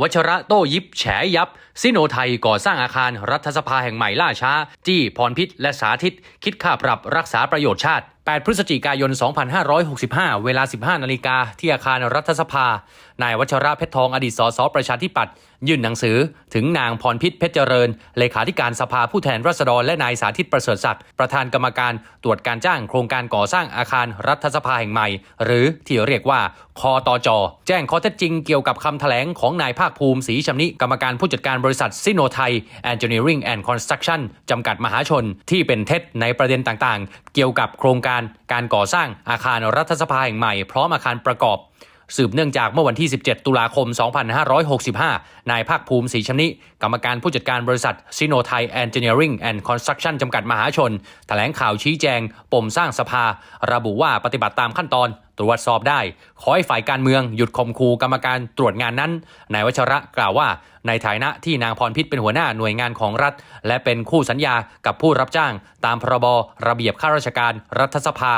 วชระโต้ยิบแฉยับ ซิโนไทยก่อสร้างอาคารรัฐสภาแห่งใหม่ล่าช้า จี้พรพิษและสาธิต คิดค่าปรับรักษาประโยชน์ชาติ 8 พฤศจิกายน 2565 เวลา 15 นาฬิกาที่อาคารรัฐสภา นายวัชระเพชรทองอดีตสสประชาธิปัตย์ยื่นหนังสือ ถึงนางพรพิษเพชรเจริญ เลขาธิการสภาผู้แทนราษฎรและนายสาธิตประเสริฐศักดิ์ประธานกรรมการตรวจการจ้างโครงการก่อสร้างอาคารรัฐสภาแห่งใหม่ หรือที่เรียกว่าคอตจแจ้งข้อเท็จจริงเกี่ยวกับคำแถลงของนายภาคภูมิศรีชำนิกรรมการผู้จัดการบริษัทซิโนไทย Engineering and Construction จำกัดมหาชน ที่เป็นเท็จในประเด็นต่างๆ เกี่ยวกับโครงการการก่อสร้างอาคารรัฐสภาแห่งใหม่พร้อมอาคารประกอบ สืบเนื่องจากเมื่อวันที่ 17 ตุลาคม 2565 นายภาคภูมิศรีชำนิ กรรมการผู้จัดการบริษัทซิโนไทยแอนเจเนียริงแอนด์คอนสตรักชั่นจำกัดมหาชน แถลงข่าวชี้แจง ปมสร้างสภา ระบุว่าปฏิบัติตามขั้นตอน ตรวจสอบได้ ขอให้ฝ่ายการเมืองหยุดข่มขู่กรรมการตรวจงานนั้น นายวัชระกล่าวว่า ในฐานะที่นางพรพิษเป็นหัวหน้าหน่วยงานของรัฐ และเป็นคู่สัญญากับผู้รับจ้าง ตามพรบระเบียบข้าราชการรัฐสภา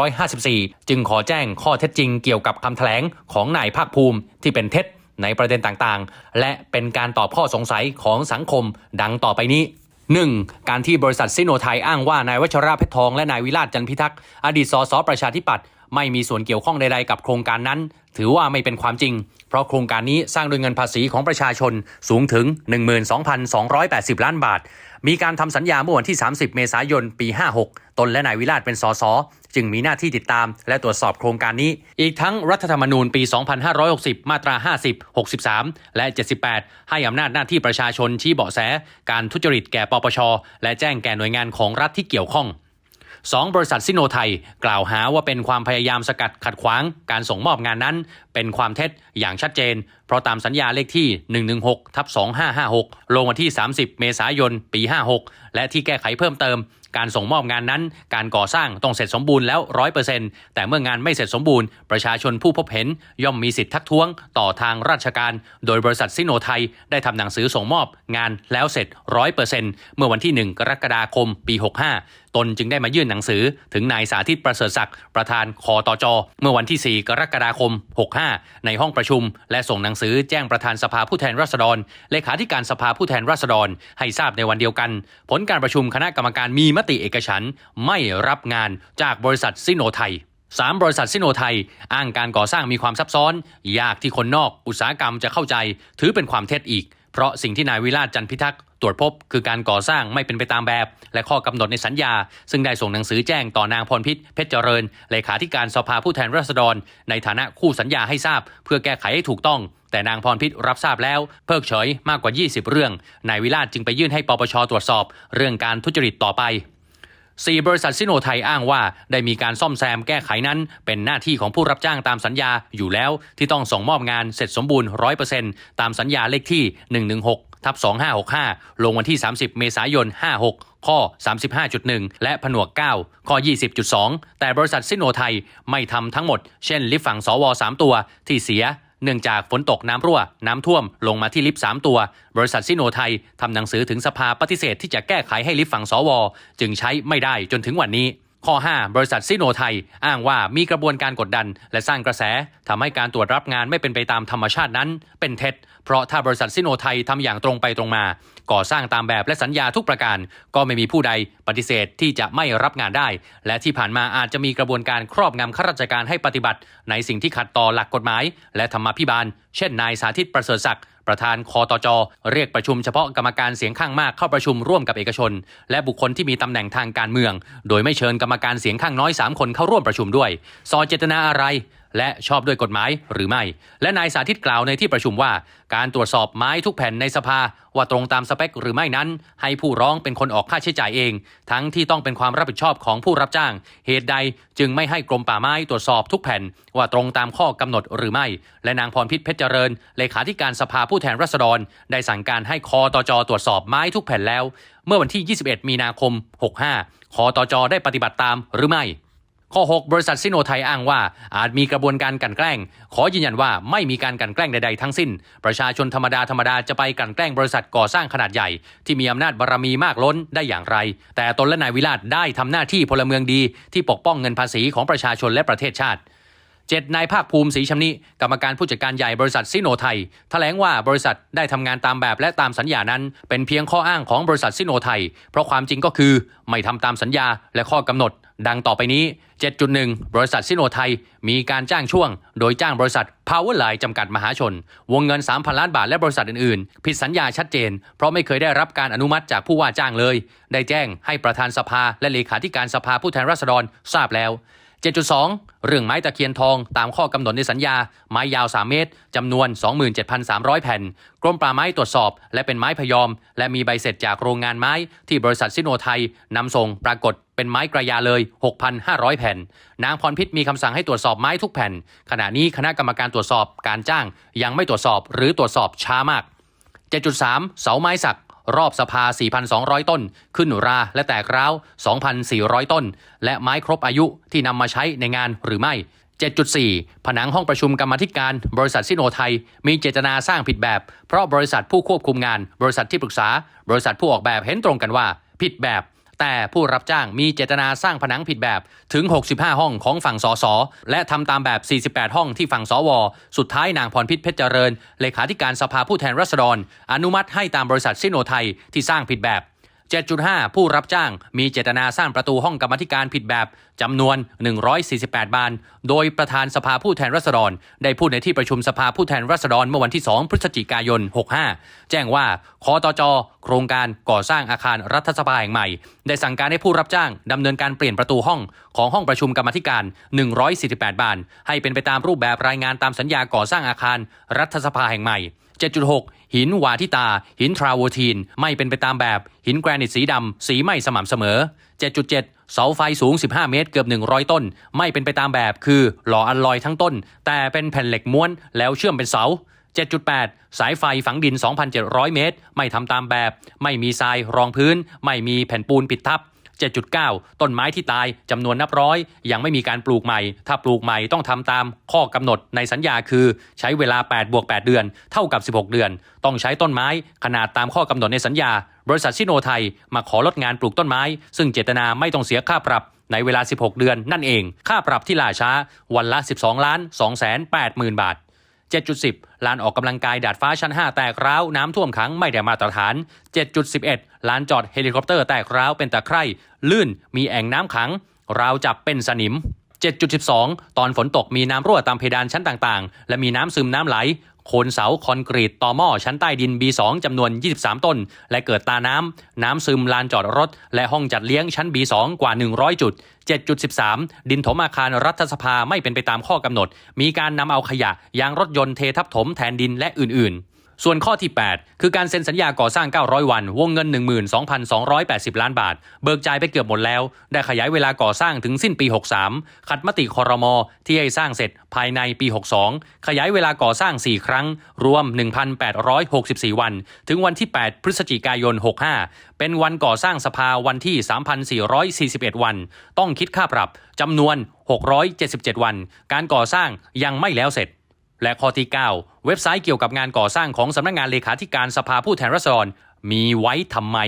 2554 จึงขอแจ้งข้อเท็จจริงเกี่ยวกับคำแถลงของนายภาคภูมิที่เป็นเท็จในประเด็นต่างๆ และเป็นการตอบข้อสงสัยของสังคมดังต่อไปนี้ 1. การที่บริษัทซิโนไทยอ้างว่านายวัชระเพชรทองและนายวิราชจันพิทักษ์อดีตสสประชาธิปัตย์ ไม่มีส่วนเกี่ยวข้องใดๆกับโครงการนั้น ถือว่าไม่เป็นความจริง เพราะโครงการนี้สร้างโดยเงินภาษีของประชาชนสูงถึง 12,280 ล้านบาท มีการทำสัญญาเมื่อวันที่ 30 เมษายน ปี 56 ตนและนายวิราชเป็นสสจึงมีหน้าที่ติดตามและตรวจสอบโครงการนี้ อีกทั้งรัฐธรรมนูญปี 2560 มาตรา 50 63 และ 78 ให้อำนาจหน้าที่ประชาชนชี้เบาะแส การทุจริตแก่ปปช และแจ้งแก่หน่วยงานของรัฐที่เกี่ยวข้อง 2. บริษัทซิโนไทย กล่าวหาว่าเป็นความพยายามสกัดขัดขวางการส่งมอบงานนั้น เป็นความเท็จอย่างชัดเจน เพราะตามสัญญาเลขที่ 116ทับ2556 ลงวันที่ 30 เมษายน ปี 56 และที่แก้ไขเพิ่มเติม การส่งมอบงานนั้น การก่อสร้างต้องเสร็จสมบูรณ์แล้ว 100%แต่เมื่องานไม่เสร็จสมบูรณ์ ประชาชนผู้พบเห็น ย่อมมีสิทธิ์ทักท้วงต่อทางราชการ โดยบริษัทซิโนไทย ได้ทำหนังสือส่งมอบงานแล้วเสร็จ 100%เมื่อวันที่ 1 กรกฎาคม ปี 65ตนจึงได้มายื่นหนังสือถึงนายสาธิตประเสริฐศักดิ์ประธานคอตจเมื่อวันที่ 4 กรกฎาคม 65 ในห้องประชุม และส่งหนังสือแจ้งประธานสภาผู้แทนราษฎร เลขาธิการสภาผู้แทนราษฎร ให้ทราบในวันเดียวกัน ผลการประชุมคณะกรรมการมีมติเอกฉันไม่รับงานจากบริษัทซิโนไทย 3. บริษัทซิโนไทย อ้างการก่อสร้างมีความซับซ้อน ยากที่คนนอกอุตสาหกรรมจะเข้าใจ ถือเป็นความเท็จอีก เพราะสิ่งที่นายวิราชจันพิทักษ์ตรวจพบคือการก่อสร้างไม่เป็นไปตามแบบ และข้อกำหนดในสัญญา ซึ่งได้ส่งหนังสือแจ้งต่อนางพรพิษเพชรเจริญ เลขาธิการสภาผู้แทนราษฎร ในฐานะคู่สัญญาให้ทราบ เพื่อแก้ไขให้ถูกต้อง แต่นางพรพิษรับทราบแล้วเพิกเฉยมากกว่า 20 เรื่อง นายวิราชจึงไปยื่นให้ปปชตรวจสอบ เรื่องการทุจริตต่อไป4บริษัทซิโนไทยอ้างว่าได้มีการซ่อมแซมแก้ไขนั้น เป็นหน้าที่ของผู้รับจ้างตามสัญญาอยู่แล้วที่ต้องส่งมอบงานเสร็จสมบูรณ์ 100%ตามสัญญาเลขที่ 116ทับ2565 ลงวันที่ 30 เมษายน 56 ข้อ 35.1 และผนวก 9 ข้อ 20.2 แต่บริษัทซิโนไทยไม่ทำทั้งหมด เช่นลิฟต์ฝั่งสว 3 ตัวที่เสีย เนื่องจากฝนตกน้ำรั่ว น้ำท่วมลงมาที่ลิฟต์3ตัว บริษัทซิโนไทยทำหนังสือถึงสภาปฏิเสธที่จะแก้ไขให้ลิฟต์ฝั่งสว จึงใช้ไม่ได้จนถึงวันนี้ ข้อ 5 บริษัทซิโนไทย อ้างว่ามีกระบวนการกดดัน และสร้างกระแสทำให้การตรวจรับงานไม่เป็นไปตามธรรมชาตินั้น เป็นเท็จ เพราะถ้าบริษัทซิโนไทยทำอย่างตรงไปตรงมา ก่อสร้างตามแบบและสัญญาทุกประการ ก็ไม่มีผู้ใดปฏิเสธที่จะไม่รับงานได้ และที่ผ่านมาอาจจะมีกระบวนการครอบงำข้าราชการให้ปฏิบัติ ในสิ่งที่ขัดต่อหลักกฎหมาย และธรรมาภิบาล เช่นนายสาธิตประเสริฐศักดิ์ ประธานคอตจเรียกประชุมเฉพาะกรรมการเสียงข้างมากเข้าประชุมร่วมกับเอกชน และบุคคลที่มีตำแหน่งทางการเมือง โดยไม่เชิญกรรมการเสียงข้างน้อย 3 คนเข้าร่วมประชุมด้วย ซอเจตนาอะไร และชอบด้วยกฎหมายหรือไม่ และนายสาธิตกล่าวในที่ประชุมว่า การตรวจสอบไม้ทุกแผ่นในสภาว่าตรงตามสเปคหรือไม่นั้น ให้ผู้ร้องเป็นคนออกค่าใช้จ่ายเอง ทั้งที่ต้องเป็นความรับผิดชอบของผู้รับจ้าง เหตุใดจึงไม่ให้กรมป่าไม้ตรวจสอบทุกแผ่น ว่าตรงตามข้อกำหนดหรือไม่ และนางพรพิษเพชรเจริญเลขาธิการสภาผู้แทนราษฎร ได้สั่งการให้คอตจตรวจสอบไม้ทุกแผ่นแล้ว เมื่อวันที่ 21 มีนาคม 65คอตจได้ปฏิบัติตามหรือไม่ ข้อ 6 บริษัทซิโนไทยอ้างว่า อาจมีกระบวนการกันแกล้ง ขอยืนยันว่าไม่มีการกันแกล้งใดๆทั้งสิ้น ประชาชนธรรมดาธรรมดาจะไปกันแกล้งบริษัทก่อสร้างขนาดใหญ่ ที่มีอำนาจบารมีมากล้นได้อย่างไร แต่ตนและนายวิราชได้ทำหน้าที่พลเมืองดี ที่ปกป้องเงินภาษีของประชาชนและประเทศชาติ7นายภาคภูมิศรีชำนิ กรรมการผู้จัดการใหญ่บริษัทซิโนไทย แถลงว่าบริษัทได้ทำงานตามแบบและตามสัญญานั้น เป็นเพียงข้ออ้างของบริษัทซิโนไทย เพราะความจริงก็คือ ไม่ทำตามสัญญาและข้อกำหนด ดังต่อไปนี้ 7.1 บริษัทซิโนไทย มีการจ้างช่วง โดยจ้างบริษัท Powerline จำกัดมหาชน วงเงิน 3,000 ล้านบาทและบริษัทอื่นๆ ผิดสัญญาชัดเจน เพราะไม่เคยได้รับการอนุมัติจากผู้ว่าจ้างเลย ได้แจ้งให้ประธานสภาและเลขาธิการสภาผู้แทนราษฎรทราบแล้ว 7.2 เรื่องไม้ตะเคียนทองตามข้อกำหนดในสัญญา ไม้ยาว 3 เมตรจำนวน 27,300 แผ่น กรมป่าไม้ตรวจสอบ และเป็นไม้พยอม และมีใบเสร็จจากโรงงานไม้ที่บริษัทซิโนไทยนำส่งปรากฏ เป็นไม้กระยาเลย 6,500 แผ่น นางพรพิษมีคำสั่งให้ตรวจสอบไม้ทุกแผ่น ขณะนี้คณะกรรมการตรวจสอบการจ้างยังไม่ตรวจสอบหรือตรวจสอบช้ามาก 7.3 เสาไม้สักรอบสภา 4,200 ต้น ขึ้นราและแตกร้าว 2,400 ต้น และไม้ครบอายุที่นำมาใช้ในงานหรือไม่ 7.4 ผนังห้องประชุมกรรมธิการ บริษัทซิโนไทย มีเจตนาสร้างผิดแบบ เพราะบริษัทผู้ควบคุมงาน บริษัทที่ปรึกษา บริษัทผู้ออกแบบเห็นตรงกันว่า ผิดแบบ แต่ผู้รับจ้างมีเจตนาสร้างผนังผิดแบบถึง 65 ห้องของฝั่งสสและทำตามแบบ 48 ห้องที่ฝั่งสว สุดท้ายนางพรพิษเพชรเจริญ เลขาธิการสภาผู้แทนราษฎร อนุมัติให้ตามบริษัทซิโนไทยที่สร้างผิดแบบ 7.5 ผู้รับจ้างมีเจตนาสร้างประตูห้องกรรมธิการผิดแบบจำนวน 148 บาน โดยประธานสภาผู้แทนราษฎร ได้พูดในที่ประชุมสภาผู้แทนราษฎรเมื่อวันที่ 2 พฤศจิกายน 65 แจ้งว่าคอตจ โครงการก่อสร้างอาคารรัฐสภาแห่งใหม่ ได้สั่งการให้ผู้รับจ้างดำเนินการเปลี่ยนประตูห้องของห้องประชุมกรรมธิการ 148 บาน ให้เป็นไปตามรูปแบบรายงานตามสัญญาก่อสร้างอาคารรัฐสภาแห่งใหม่ 7.6 หินวาทิตา หินทราโวทีน ไม่เป็นไปตามแบบ หินแกรนิตสีดำ สีไม่สม่ำเสมอ 7.7เสาไฟสูง 15 เมตร เกือบ 100 ต้น ไม่เป็นไปตามแบบ คือหล่ออัลลอยทั้งต้น แต่เป็นแผ่นเหล็กม้วนแล้วเชื่อมเป็นเสา 7.8 สายไฟฝังดิน 2,700 เมตร ไม่ทำตามแบบ ไม่มีทรายรองพื้น ไม่มีแผ่นปูนปิดทับ 7.9 ต้นไม้ที่ตายจำนวนนับร้อย ยังไม่มีการปลูกใหม่ ถ้าปลูกใหม่ต้องทำตามข้อกำหนดในสัญญาคือใช้เวลา8บวก8เดือน เท่ากับ 16 เดือน ต้องใช้ต้นไม้ขนาดตามข้อกำหนดในสัญญา บริษัทซิโนไทยมาขอลดงานปลูกต้นไม้ ซึ่งเจตนาไม่ต้องเสียค่าปรับในเวลา 16 เดือนนั่นเอง ค่าปรับที่ล่าช้า วันละ 12 ล้าน2แสน8หมื่นบาท 7.10 ลานออกกำลังกายดาดฟ้าชั้น 5 แตกร้าวน้ำท่วมขังไม่ได้มาตรฐาน 7.11 ลานจอดเฮลิคอปเตอร์แตกร้าวเป็นตะไคร่ลื่นมีแอ่งน้ำขัง ราวจับเป็นสนิม7.12 ตอนฝนตกมีน้ำรั่วตามเพดานชั้นต่างๆ และมีน้ำซึมน้ำไหล โคนเสาคอนกรีตต่อหม้อชั้นใต้ดิน B2 จำนวน 23 ต้น และเกิดตาน้ำ น้ำซึมลานจอดรถ และห้องจัดเลี้ยงชั้น B2 กว่า 100 จุด 7.13 ดินถมอาคารรัฐสภาไม่เป็นไปตามข้อกำหนด มีการนำเอาขยะยางรถยนต์เททับถมแทนดินและอื่นๆ ส่วนข้อที่ 8 คือการเซ็นสัญญาก่อสร้าง 900 วัน วงเงิน 12,280 ล้านบาท เบิกจ่ายไปเกือบหมดแล้ว ได้ขยายเวลาก่อสร้างถึงสิ้นปี 63 ขัดมติคอรมอที่ให้สร้างเสร็จภายในปี 62 ขยายเวลาก่อสร้าง 4 ครั้ง รวม 1,864 วัน ถึงวันที่ 8 พฤศจิกายน 65 เป็นวันก่อสร้างสภาวันที่ 3,441 วัน ต้องคิดค่าปรับจำนวน 677 วัน การก่อสร้างยังไม่แล้วเสร็จ และข้อที่ 9 เว็บไซต์เกี่ยวกับงานก่อสร้างของสำนักงานเลขาธิการสภาผู้แทนราษฎรมีไว้ทำไม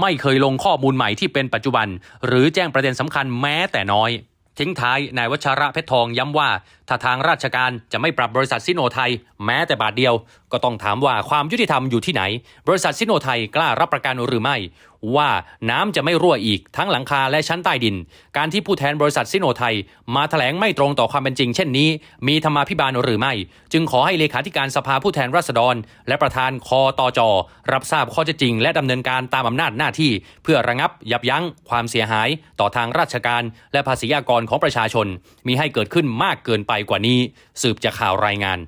ไม่เคยลงข้อมูลใหม่ที่เป็นปัจจุบัน หรือแจ้งประเด็นสำคัญแม้แต่น้อย ทิ้งท้ายนายวัชระเพชรทองย้ำว่า ถ้าทางราชการจะไม่ปรับบริษัทซิโนไทย แม้แต่บาทเดียวก็ต้องถามว่าความยุติธรรมอยู่ที่ไหน บริษัทซิโนไทยกล้ารับประกันหรือไม่ ว่าน้ำจะไม่รั่วอีกทั้งหลังคาและชั้นใต้ดิน การที่ผู้แทนบริษัทซิโนไทย มาแถลงไม่ตรงต่อความเป็นจริง เช่นนี้ มีธรรมาภิบาลหรือไม่ จึงขอให้เลขาธิการสภาผู้แทนราษฎร และประธานคอตจอรับทราบข้อเท็จจริง และดำเนินการตามอำนาจหน้าที่ เพื่อระงับยับยั้งความเสียหาย ต่อทางราชการ และภาษีอากรของประชาชน มีให้เกิดขึ้นมากเกินไปกว่านี้ สืบจากข่าวรายงาน